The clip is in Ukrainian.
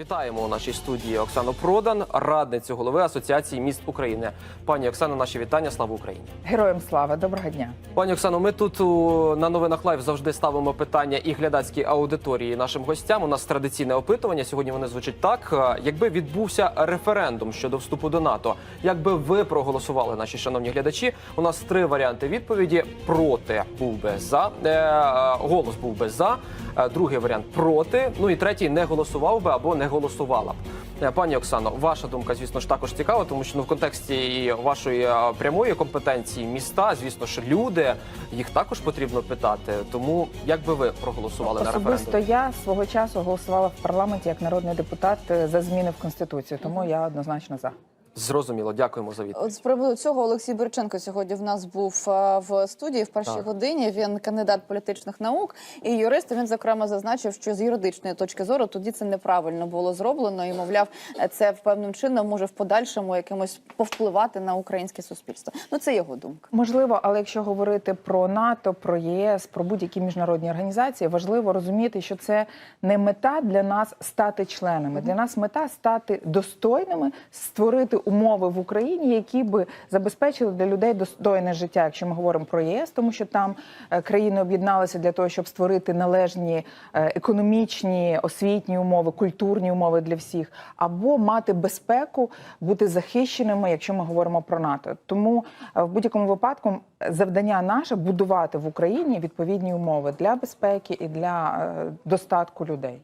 Вітаємо у нашій студії Оксану Продан, радницю голови Асоціації міст України. Пані Оксано, наші вітання. Слава Україні! Героям слава, доброго дня. Пані Оксано, ми тут у, на новинах лайв завжди ставимо питання і глядацькій аудиторії нашим гостям. У нас традиційне опитування. Сьогодні вони звучать так: Е, якби відбувся референдум щодо вступу до НАТО, як би ви проголосували, наші шановні глядачі? У нас три варіанти відповіді: проти був би за е, е, голос був би за. Е, Другий варіант проти. Ну і третій не голосував би або не голосувала б. Е, Пані Оксано, ваша думка, звісно ж, також цікава, тому що ну в контексті і вашої е, прямої компетенції міста, звісно ж, люди їх також потрібно питати. Тому як би ви проголосували на Особисто референдум? я свого часу голосувала в парламенті як народний депутат за зміни в конституцію, тому я однозначно за. Зрозуміло, дякуємо за відповідь. От з приводу цього Олексій Берченко сьогодні в нас був е, в студії в першій Так. годині. Він кандидат політичних наук і юрист. Він зокрема зазначив, що з юридичної точки зору тоді це неправильно було зроблено, і мовляв, це певним чином може в подальшому якимось повпливати на українське суспільство. Ну це його думка. Можливо, але якщо говорити про НАТО, про ЄС, про будь-які міжнародні організації, важливо розуміти, що це не мета для нас стати членами. Для нас мета стати достойними, створити умови в Україні, які би забезпечили для людей достойне життя. Якщо ми говоримо про ЄС, тому що там е, країни об'єдналися для того, щоб створити належні е, економічні, освітні умови, культурні умови для всіх, або мати безпеку, бути захищеними, якщо ми говоримо про НАТО. Тому е, в будь-якому випадку завдання наше будувати в Україні відповідні умови для безпеки і для достатку людей.